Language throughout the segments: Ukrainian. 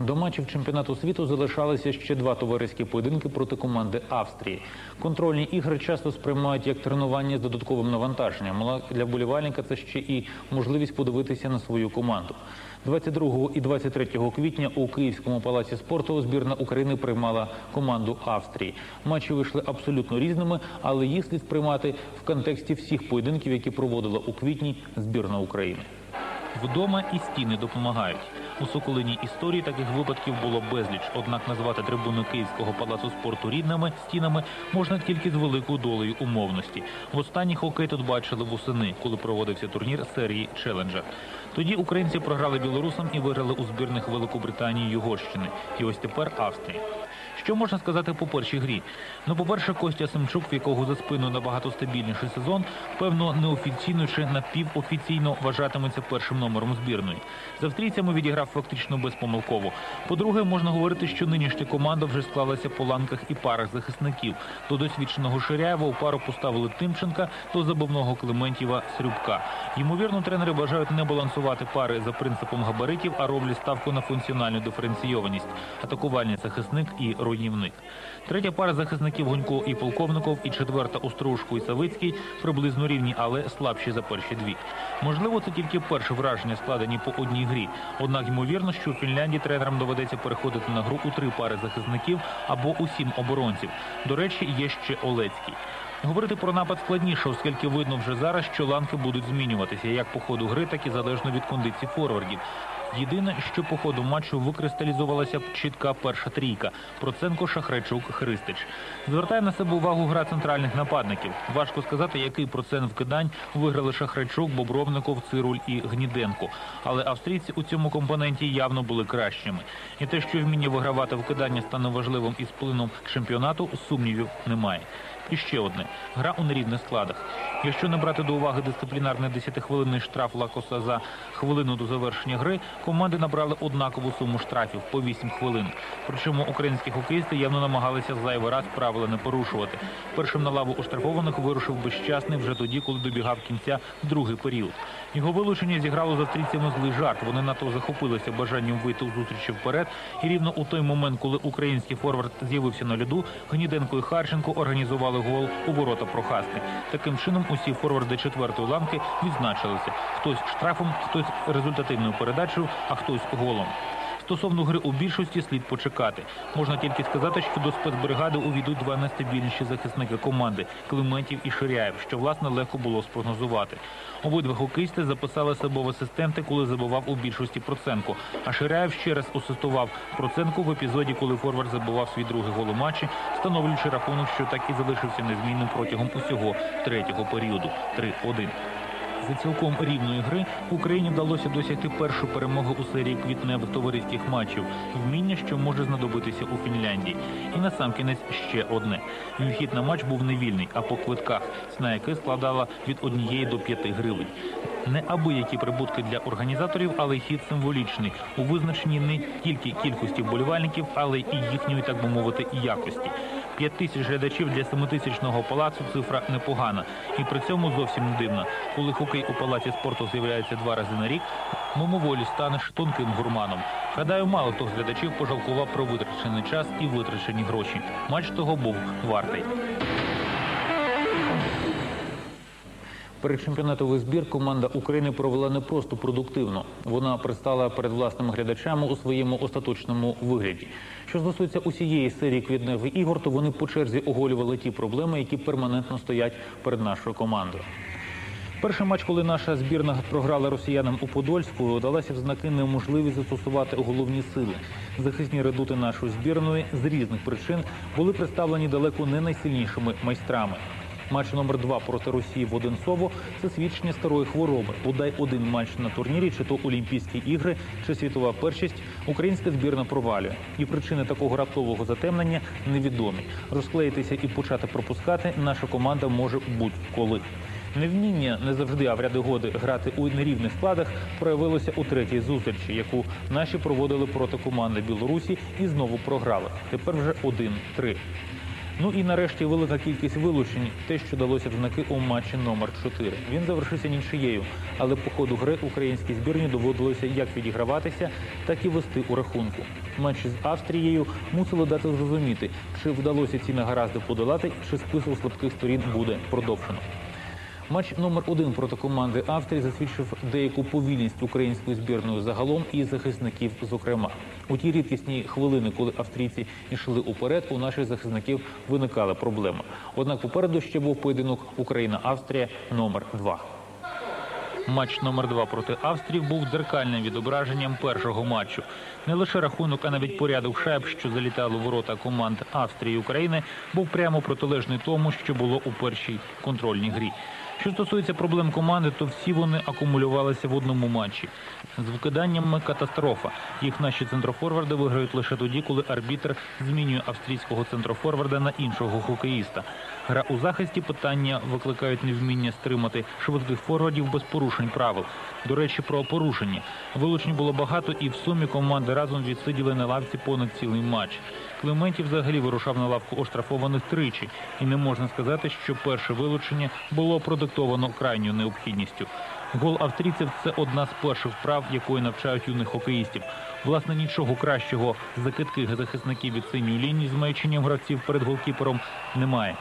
До матчів чемпіонату світу залишалися ще два товариські поєдинки проти команди Австрії. Контрольні ігри часто сприймають як тренування з додатковим навантаженням. Для вболівальника це ще і можливість подивитися на свою команду. 22 і 23 квітня у Київському палаці спорту збірна України приймала команду Австрії. Матчі вийшли абсолютно різними, але їх слід сприймати в контексті всіх поєдинків, які проводила у квітні збірна України. Вдома і стіни допомагають. У Соколиній історії таких випадків було безліч. Однак назвати трибуну Київського палацу спорту рідними стінами можна тільки з великою долею умовності. Востаннє хокей тут бачили восени, коли проводився турнір серії Челенджер. Тоді українці програли білорусам і виграли у збірних Великобританії і Угорщини. І ось тепер Австрія. Що можна сказати по першій грі? Ну, по-перше, Костя Семчук, в якого за спиною набагато стабільніший сезон, певно, неофіційно чи напівофіційно вважатиметься першим номером збірної. З австрійцями відіграв фактично безпомилково. По-друге, можна говорити, що нинішня команда вже склалася по ланках і парах захисників. До досвідченого Ширяєва у пару поставили Тимченка, до забавного Клементєва Срюбка. Ймовірно, тренери бажають не балансувати пари за принципом габаритів, а роблять ставку на функціональну диференційованість, атакувальний захисник і руйнівник. Третя пара захисників Гунько і Полковников, і четверта Острушко і Савицький приблизно рівні, але слабші за перші дві. Можливо, це тільки перше враження складені по одній грі. Однак ймовірно, що у Фінляндії тренерам доведеться переходити на гру у три пари захисників або у сім оборонців. До речі, є ще Олецький. Говорити про напад складніше, оскільки видно вже зараз, що ланки будуть змінюватися як по ходу гри, так і залежно від кондиції форвардів. Єдине, що по ходу матчу викристалізувалася чітка перша трійка Проценко, Шахрачук, Христич. Звертає на себе увагу гра центральних нападників. Важко сказати, який процент вкидань виграли Шахрачук, Бобровников, Цируль і Гніденко. Але австрійці у цьому компоненті явно були кращими. І те, що вміння вигравати вкидання стане важливим із плином чемпіонату, сумнівів немає. І ще одне гра у нерівних складах. Якщо не брати до уваги дисциплінарний 10-хвилинний штраф Лакоса за хвилину до завершення гри, команди набрали однакову суму штрафів по 8 хвилин. Причому українські хокеїсти явно намагалися зайвий раз правила не порушувати. Першим на лаву оштрафованих вирушив безчасний вже тоді, коли добігав кінця другий період. Його вилучення зіграло з австрійцями злий жарт. Вони надто захопилися бажанням вийти у зустрічі вперед. І рівно у той момент, коли український форвард з'явився на льоду, Гніденко і Харченко організували гол у ворота Прохасти. Таким чином усі форварди четвертої ланки відзначилися. Хтось штрафом, хтось результативною передачею, а хтось голом. Стосовно гри у більшості слід почекати. Можна тільки сказати, що до спецбригади увійдуть два найстабільніші захисники команди Климентів і Ширяєв, що власне легко було спрогнозувати. Обидва хокеїсти записали себе в асистенти, коли забував у більшості Проценко. А Ширяєв ще раз асистував Проценко в епізоді, коли форвард забував свій другий гол у матчі, встановлюючи рахунок, що так і залишився незмінним протягом усього третього періоду 3-1. За цілком рівної гри Україні вдалося досягти першу перемогу у серії квітневих товариських матчів, вміння, що може знадобитися у Фінляндії. І насамкінець ще одне. Вхід на матч був невільний, а по квитках ціна який складала від однієї до п'яти гривень. Не абиякі прибутки для організаторів, але й хід символічний у визначенні не тільки кількості вболівальників, але й їхньої, так би мовити, якості. П'ять тисяч глядачів для семитисячного палацу цифра непогана. І при цьому зовсім не дивна. Коли хокей у палаці спорту з'являється два рази на рік, мимоволі станеш тонким гурманом. Гадаю, мало хто з глядачів пожалкував про витрачений час і витрачені гроші. Матч того був вартий. Передчемпіонатовий збір команда України провела не просто продуктивно. Вона предстала перед власними глядачами у своєму остаточному вигляді. Що стосується усієї серії квітневих ігор, то вони по черзі оголювали ті проблеми, які перманентно стоять перед нашою командою. Перший матч, коли наша збірна програла росіянам у Подольську, далася в знаки неможливість застосувати головні сили. Захисні редути нашої збірної з різних причин були представлені далеко не найсильнішими майстрами. Матч номер два проти Росії в Одинцово – це свідчення старої хвороби. Бодай один матч на турнірі, чи то Олімпійські ігри, чи світова першість, українська збірна провалює. І причини такого раптового затемнення невідомі. Розклеїтися і почати пропускати наша команда може будь-коли. Невміння не завжди, а в ряди годи грати у нерівних складах проявилося у третій зустрічі, яку наші проводили проти команди Білорусі і знову програли. Тепер вже 1-3. Ну і нарешті велика кількість вилучень, те, що далося в знаки у матчі номер 4 Він завершився нічиєю, але по ходу гри українській збірні доводилося як відіграватися, так і вести у рахунку. Матчі з Австрією мусили дати зрозуміти, чи вдалося ці негаразди подолати, чи список слабких сторін буде продовжено. Матч номер один проти команди Австрії засвідчив деяку повільність української збірної загалом і захисників. Зокрема, у ті рідкісні хвилини, коли австрійці йшли уперед, у наших захисників виникали проблеми. Однак попереду ще був поєдинок Україна-Австрія номер 2 Матч номер 2 проти Австрії був дзеркальним відображенням першого матчу. Не лише рахунок, а навіть порядок шайб, що залітали в ворота команд Австрії і України, був прямо протилежний тому, що було у першій контрольній грі. Що стосується проблем команди, то всі вони акумулювалися в одному матчі. З викиданнями катастрофа. Їх наші центрофорварди виграють лише тоді, коли арбітр змінює австрійського центрофорварда на іншого хокеїста. Гра у захисті питання викликають невміння стримати швидких форвардів без порушень правил. До речі, про порушення вилучень було багато, і в сумі команди разом відсиділи на лавці понад цілий матч. Клементів взагалі вирушав на лавку оштрафованих тричі, і не можна сказати, що перше вилучення було продиктовано крайньою необхідністю. Гол австрійців це одна з перших вправ, якої навчають юних хокеїстів. Власне, нічого кращого за китких захисників від синьої лінії з маяченням гравців перед голкіпером немає.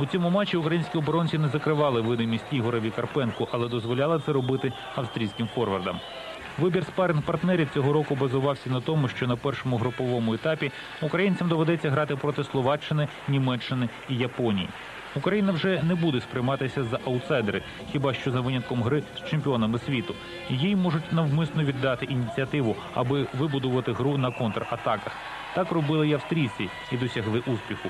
У цьому матчі українські оборонці не закривали видимість Ігореві Карпенку, але дозволяли це робити австрійським форвардам. Вибір спаринг партнерів цього року базувався на тому, що на першому груповому етапі українцям доведеться грати проти Словаччини, Німеччини і Японії. Україна вже не буде сприйматися за аутсайдери, хіба що за винятком гри з чемпіонами світу. Їй можуть навмисно віддати ініціативу, аби вибудувати гру на контратаках. Так робили й австрійці і досягли успіху.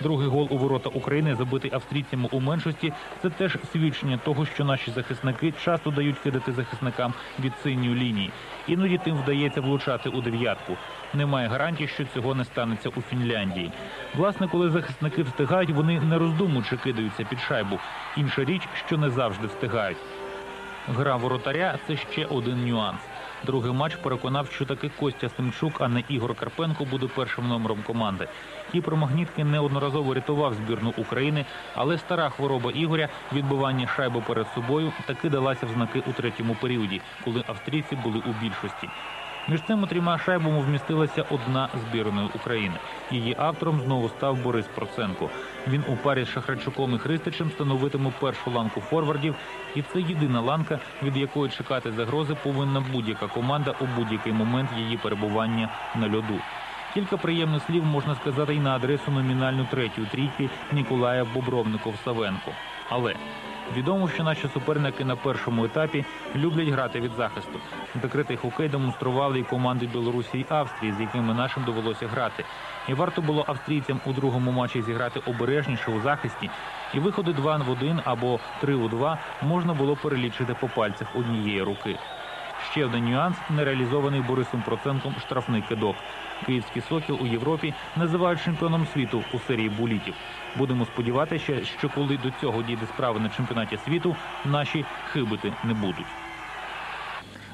Другий гол у ворота України, забитий австрійцями у меншості, це теж свідчення того, що наші захисники часто дають кидати захисникам від синьої лінії. Іноді тим вдається влучати у дев'ятку. Немає гарантії, що цього не станеться у Фінляндії. Власне, коли захисники встигають, вони не роздумуючи кидаються під шайбу. Інша річ, що не завжди встигають. Гра воротаря це ще один нюанс. Другий матч переконав, що таки Костя Стемчук, а не Ігор Карпенко буде першим номером команди. Кіпр Магнітки неодноразово рятував збірну України, але стара хвороба Ігоря відбивання шайби перед собою таки далася в знаки у третьому періоді, коли австрійці були у більшості. Між цими трьома шайбами вмістилася одна збірної України. Її автором знову став Борис Проценко. Він у парі з Шахрачуком і Христичем становитиме першу ланку форвардів, і це єдина ланка, від якої чекати загрози повинна будь-яка команда у будь-який момент її перебування на льоду. Кілька приємних слів можна сказати і на адресу номінальну третьої трійки Ніколая Бобровников-Савенко. Але відомо, що наші суперники на першому етапі люблять грати від захисту. Закритий хокей демонстрували і команди Білорусі і Австрії, з якими нашим довелося грати. І варто було австрійцям у другому матчі зіграти обережніше у захисті, і виходи 2 в 1 або 3 у 2 можна було перелічити по пальцях однієї руки. Ще один нюанс нереалізований Борисом Проценком штрафний кидок. Київський сокіл у Європі називають чемпіоном світу у серії булітів. Будемо сподіватися, що коли до цього дійде справи на чемпіонаті світу, наші хибити не будуть.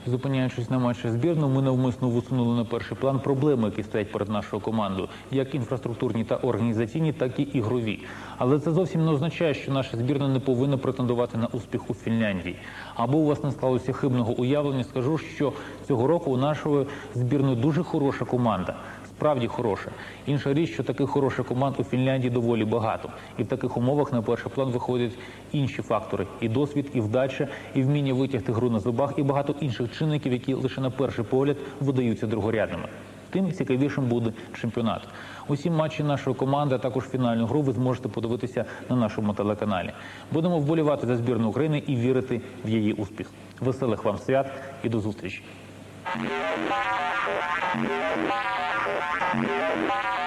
Зупиняючись на матчі збірну, ми навмисно висунули на перший план проблеми, які стоять перед нашою командою, як інфраструктурні та організаційні, так і ігрові. Але це зовсім не означає, що наша збірна не повинна претендувати на успіх у Фінляндії. Або у вас не склалося хибного уявлення, скажу, що цього року у нашої збірної дуже хороша команда. Справді хороша. Інша річ, що таких хороших команд у Фінляндії доволі багато, і в таких умовах на перший план виходять інші фактори: і досвід, і вдача, і вміння витягти гру на зубах, і багато інших чинників, які лише на перший погляд видаються другорядними. Тим цікавішим буде чемпіонат. Усі матчі нашої команди, а також фінальну гру, ви зможете подивитися на нашому телеканалі. Будемо вболівати за збірну України і вірити в її успіх. Веселих вам свят і до зустрічі. Thank you.